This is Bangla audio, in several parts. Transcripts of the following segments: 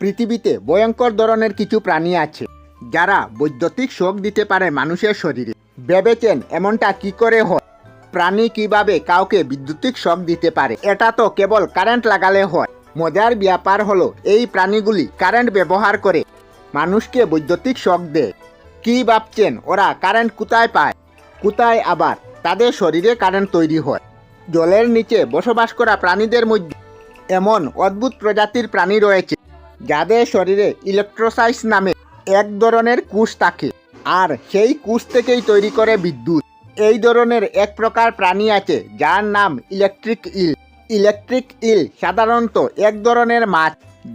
পৃথিবীতে ভয়ঙ্কর ধরনের কিছু প্রাণী আছে, যারা বৈদ্যুতিক শোক দিতে পারে মানুষের শরীরে। ভেবেছেন এমনটা কি করে হয়? প্রাণী কীভাবে কাউকে বিদ্যুতিক শক দিতে পারে? এটা তো কেবল কারেন্ট লাগালে হয়। মজার ব্যাপার হলো, এই প্রাণীগুলি কারেন্ট ব্যবহার করে মানুষকে বৈদ্যুতিক শক দেয়। কি ভাবছেন ওরা? কারেন্ট কোথায় পায়? কোথায় আবার? তাদের শরীরে কারেন্ট তৈরি হয়। জলের নিচে বসবাস করা প্রাণীদের মধ্যে এমন অদ্ভুত প্রজাতির প্রাণী রয়েছে যাদের শরীরে ইলেকট্রোসাইস নামে এক ধরনের কুশ থাকে, আর সেই কুশ থেকেই তৈরি করে বিদ্যুৎ। এই ধরনের এক প্রকার প্রাণী আছে, যার নাম ইলেকট্রিক ইল ইলেকট্রিক ইল সাধারণত এক ধরনের মাছ,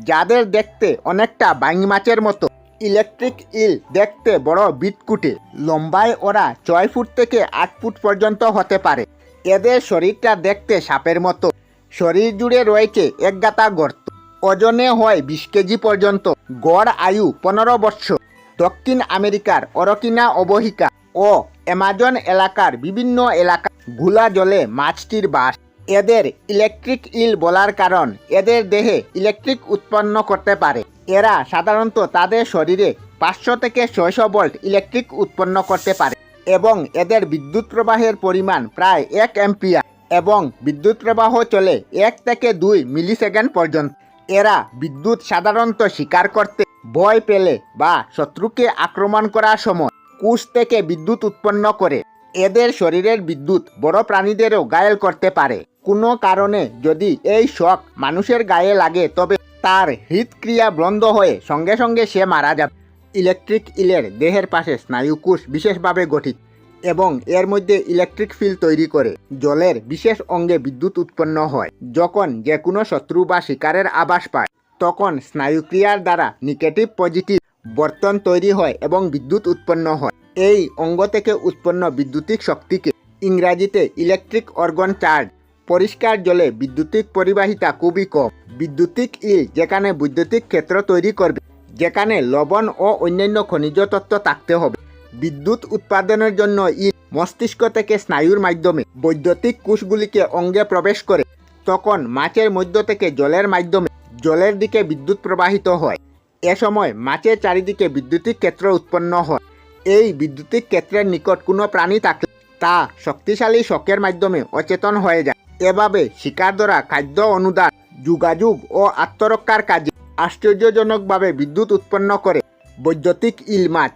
যাদের দেখতে অনেকটা বাইং মাছের মতো। ইলেকট্রিক ইল দেখতে বড় বিটকুটে, লম্বায় ওরা ছয় ফুট থেকে আট ফুট পর্যন্ত হতে পারে। এদের শরীরটা দেখতে সাপের মতো। শরীর জুড়ে রয়েছে এক গাতা গর্ত। ওজনে হয় বিশ কেজি পর্যন্ত। গড় আয়ু পনেরো বৎসর। দক্ষিণ আমেরিকার অরকিনা অবহিকা ও অ্যামাজন এলাকার বিভিন্ন এলাকা ঘোলা জলে মাছটির বাস। এদের ইলেকট্রিক ইল বলার কারণ এদের দেহে ইলেকট্রিক উৎপন্ন করতে পারে। এরা সাধারণত তাদের শরীরে পাঁচশো থেকে ছয়শো ভোল্ট ইলেকট্রিক উৎপন্ন করতে পারে এবং এদের বিদ্যুৎ প্রবাহের পরিমাণ প্রায় এক অ্যাম্পিয়ার এবং বিদ্যুৎ প্রবাহ চলে এক থেকে দুই মিলি সেকেন্ড পর্যন্ত। এরা বিদ্যুৎ সাধারণত শিকার করতে ভয় পেলে বা শত্রুকে আক্রমণ করার সময় কুশ থেকে বিদ্যুৎ উৎপন্ন করে। এদের শরীরের বিদ্যুৎ বড় প্রাণীদেরও গায়েল করতে পারে। কোনো কারণে যদি এই শখ মানুষের গায়ে লাগে, তবে তার হৃদক্রিয়া বন্ধ হয়ে সঙ্গে সঙ্গে সে মারা যাবে। ইলেকট্রিক ইলের দেহের পাশে স্নায়ুকোষ বিশেষভাবে গঠিত। এবং এর মধ্যে ইলেকট্রিক ফিল্ড তৈরি করে। জলের বিশেষ অঙ্গে বিদ্যুৎ উৎপন্ন হয়। যখন যে কোনো শত্রু বা শিকারের আবাস পায়, তখন স্নায়ুক্রিয়ার দ্বারা নেগেটিভ পজিটিভ বর্তন তৈরি হয় এবং বিদ্যুৎ উৎপন্ন হয়। এই অঙ্গ থেকে উৎপন্ন বিদ্যুতিক শক্তিকে ইংরাজিতে ইলেকট্রিক অর্গন চার্জ পরিষ্কার জলে বিদ্যুতিক পরিবাহিতা খুবই কম। বিদ্যুতিক ইল যেখানে বৈদ্যুতিক ক্ষেত্র তৈরি করবে, যেখানে লবণ ও অন্যান্য খনিজ তত্ত্ব থাকতে হবে। বিদ্যুৎ উৎপাদনের জন্য ই মস্তিষ্ক থেকে স্নায়ুর মাধ্যমে বৈদ্যুতিক কোষগুলিকে অঙ্গে প্রবেশ করে। তখন মাছের মধ্য থেকে জলের মাধ্যমে জলের দিকে বিদ্যুৎ প্রবাহিত হয়। এ সময় মাছের চারিদিকে বিদ্যুতিক ক্ষেত্র উৎপন্ন হয়। এই বিদ্যুতিক ক্ষেত্রের নিকট কোনো প্রাণী থাকলে তা শক্তিশালী শকের মাধ্যমে অচেতন হয়ে যায়। এভাবে শিকার দ্বারা খাদ্য অনুদান, যোগাযোগ ও আত্মরক্ষার কাজে আশ্চর্যজনকভাবে বিদ্যুৎ উৎপন্ন করে বৈদ্যুতিক ইল মাছ।